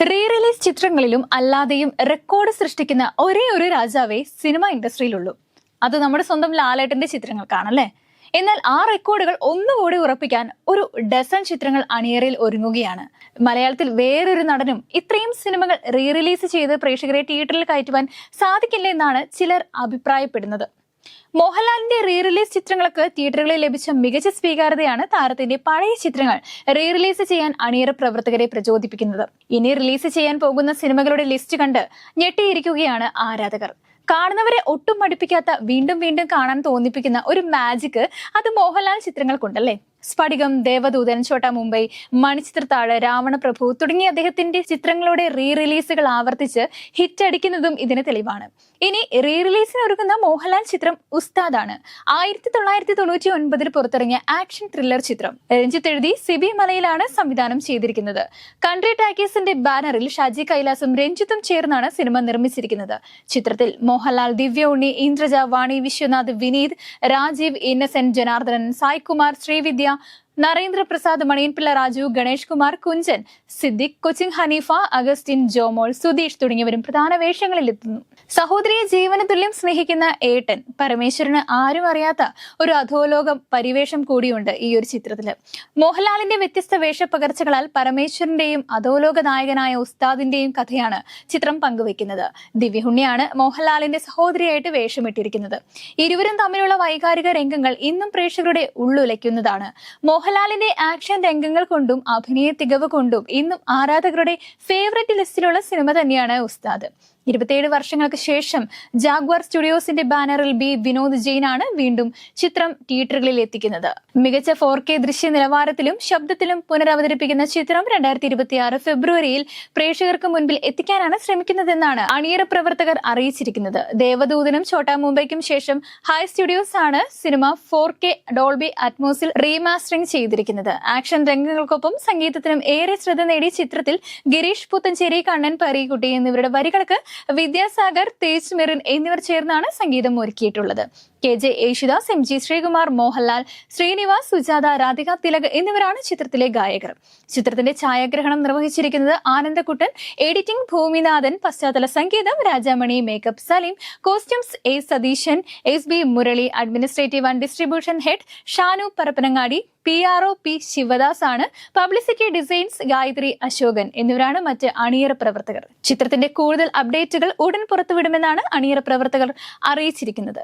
Re release ചിത്രങ്ങളിലും അല്ലാതെയും record സൃഷ്ടിക്കുന്ന ഒരേ ഒരു രാജാവേ സിനിമ ഇൻഡസ്ട്രിയിലുള്ളൂ. അത് നമ്മുടെ സ്വന്തം ലാലേട്ടന്റെ ചിത്രങ്ങൾക്കാണല്ലേ? എന്നാൽ ആ റെക്കോർഡുകൾ ഒന്നുകൂടി ഉറപ്പിക്കാൻ ഒരു ഡസൺ ചിത്രങ്ങൾ അണിയറയിൽ ഒരുങ്ങുകയാണ്. മലയാളത്തിൽ വേറൊരു നടനും ഇത്രയും സിനിമകൾ റീ റിലീസ് ചെയ്ത് പ്രേക്ഷകരെ തിയേറ്ററിൽ കയറ്റുവാൻ സാധിക്കില്ല എന്നാണ് ചിലർ അഭിപ്രായപ്പെടുന്നത്. മോഹൻലാലിന്റെ റീ റിലീസ് ചിത്രങ്ങൾക്ക് തിയേറ്ററുകളിൽ ലഭിച്ച മികച്ച സ്വീകാര്യതയാണ് താരത്തിന്റെ പഴയ ചിത്രങ്ങൾ റീ റിലീസ് ചെയ്യാൻ അണിയറ പ്രവർത്തകരെ പ്രചോദിപ്പിക്കുന്നത്. ഇനി റിലീസ് ചെയ്യാൻ പോകുന്ന സിനിമകളുടെ ലിസ്റ്റ് കണ്ട് ഞെട്ടിയിരിക്കുകയാണ് ആരാധകർ. കാണുന്നവരെ ഒട്ടും മടുപ്പിക്കാത്ത വീണ്ടും വീണ്ടും കാണാൻ തോന്നിപ്പിക്കുന്ന ഒരു മാജിക് അത് മോഹൻലാൽ ചിത്രങ്ങൾക്കുണ്ടല്ലേ? സ്ഫടികം ദേവദൂതൻ ചോട്ട മുംബൈ മണിച്ചിത്രത്താഴ് രാവണപ്രഭു തുടങ്ങിയ അദ്ദേഹത്തിന്റെ ചിത്രങ്ങളുടെ റീ റിലീസുകൾ ആവർത്തിച്ച് ഹിറ്റ് അടിക്കുന്നതും ഇതിന് തെളിവാണ്. ഇനി റീ റിലീസിന് ഒരുങ്ങുന്ന മോഹൻലാൽ ചിത്രം ഉസ്താദാണ്. ആയിരത്തി തൊള്ളായിരത്തി തൊണ്ണൂറ്റി ഒൻപതിൽ പുറത്തിറങ്ങിയ ആക്ഷൻ ത്രില്ലർ ചിത്രം രഞ്ജിത്ത് എഴുതി സിബി മലയിലാണ് സംവിധാനം ചെയ്തിരിക്കുന്നത്. കൺട്രി ടാക്കേഴ്സിന്റെ ബാനറിൽ ഷാജി കൈലാസും രഞ്ജിത്തും ചേർന്നാണ് സിനിമ നിർമ്മിച്ചിരിക്കുന്നത്. ചിത്രത്തിൽ മോഹൻലാൽ ദിവ്യ ഉണ്ണി ഇന്ദ്രജ വാണി വിശ്വനാഥ് വിനീത് രാജീവ് ഇന്നസെന്റ് ജനാർദ്ദനൻ സായ്കുമാർ ശ്രീവിദ്യ media പ്രസാദ് മണിയൻപിള്ള രാജു ഗണേഷ് കുമാർ കുഞ്ചൻ സിദ്ദിഖ് കൊച്ചിൻ ഹനീഫ അഗസ്റ്റിൻ ജോമോൾ സുധീഷ് തുടങ്ങിയവരും പ്രധാന വേഷങ്ങളിൽ എത്തുന്നു. സഹോദരിയെ ജീവനതുല്യം സ്നേഹിക്കുന്ന ഏട്ടൻ പരമേശ്വരന് ആരും അറിയാത്ത ഒരു അധോലോകം പരിവേഷം കൂടിയുണ്ട് ഈ ഒരു ചിത്രത്തിൽ. മോഹൻലാലിന്റെ വ്യത്യസ്ത വേഷപ്പകർച്ചകളാൽ പരമേശ്വരന്റെയും അധോലോക നായകനായ ഉസ്താദിന്റെയും കഥയാണ് ചിത്രം പങ്കുവെക്കുന്നത് ദിവ്യഹുണ്ണിയാണ് മോഹൻലാലിന്റെ സഹോദരിയായിട്ട് വേഷമിട്ടിരിക്കുന്നത്. ഇരുവരും തമ്മിലുള്ള വൈകാരിക രംഗങ്ങൾ ഇന്നും പ്രേക്ഷകരുടെ ഉള്ളുലയ്ക്കുന്നതാണ്. മോഹൻലാലിന്റെ ആക്ഷൻ രംഗങ്ങൾ കൊണ്ടും അഭിനയ തികവ് കൊണ്ടും ഇന്നും ആരാധകരുടെ ഫേവറേറ്റ് ലിസ്റ്റിലുള്ള സിനിമ തന്നെയാണ് ഉസ്താദ്. ഇരുപത്തിയേഴ് വർഷങ്ങൾക്ക് ശേഷം ജാഗ്വാർ സ്റ്റുഡിയോസിന്റെ ബാനറിൽ ബി വിനോദ് ജെയിനാണ് വീണ്ടും ചിത്രം തിയേറ്ററുകളിൽ എത്തിക്കുന്നത്. മികച്ച ഫോർ കെ ദൃശ്യ നിലവാരത്തിലും ശബ്ദത്തിലും പുനരവതരിപ്പിക്കുന്ന ചിത്രം രണ്ടായിരത്തി ഇരുപത്തിയാറ് ഫെബ്രുവരിയിൽ പ്രേക്ഷകർക്ക് മുൻപിൽ എത്തിക്കാനാണ് ശ്രമിക്കുന്നതെന്നാണ് അണിയറ പ്രവർത്തകർ അറിയിച്ചിരിക്കുന്നത്. ദേവദൂതനും ഛോട്ടാ മുംബൈക്കും ശേഷം ഹൈ സ്റ്റുഡിയോസ് ആണ് സിനിമ ഫോർ കെ ഡോൾബി അറ്റ്മോസിൽ റീമാസ്റ്ററിംഗ് ചെയ്തിരിക്കുന്നത്. ആക്ഷൻ രംഗങ്ങൾക്കൊപ്പം സംഗീതത്തിനും ഏറെ ശ്രദ്ധ നേടിയ ചിത്രത്തിൽ ഗിരീഷ് പുത്തഞ്ചേരി കണ്ണൻ പരീക്കുട്ടി എന്നിവരുടെ വരികൾക്ക് വിദ്യാസാഗർ തേജ് മെറിൻ എന്നിവർ ചേർന്നാണ് സംഗീതം ഒരുക്കിയിട്ടുള്ളത്. K J Yesudas M G Sreekumar Mohanlal Srinivas Sujatha Radhika Thilak എന്നിവരാണ് ചിത്രത്തിലെ ഗായകർ. ചിത്രത്തിന്റെ ഛായാഗ്രഹണം നിർവഹിച്ചിരിക്കുന്നത് ആനന്ദക്കുട്ടൻ എഡിറ്റിംഗ് ഭൂമിനാഥൻ പശ്ചാത്തല സംഗീതം Rajamani makeup Salim costumes A Satheesan S B Murali administrative and distribution head Shanu Parappanangadi P R O P Sivadas ആണ് publicity designs Gayathri Ashokan എന്നിവരാണ് മറ്റ് അണിയറ പ്രവർത്തകർ. ചിത്രത്തിന്റെ കൂടുതൽ അപ്ഡേറ്റുകൾ ഉടൻ പുറത്തുവിടുമെന്നാണ് അണിയറ പ്രവർത്തകർ അറിയിച്ചിരിക്കുന്നത്.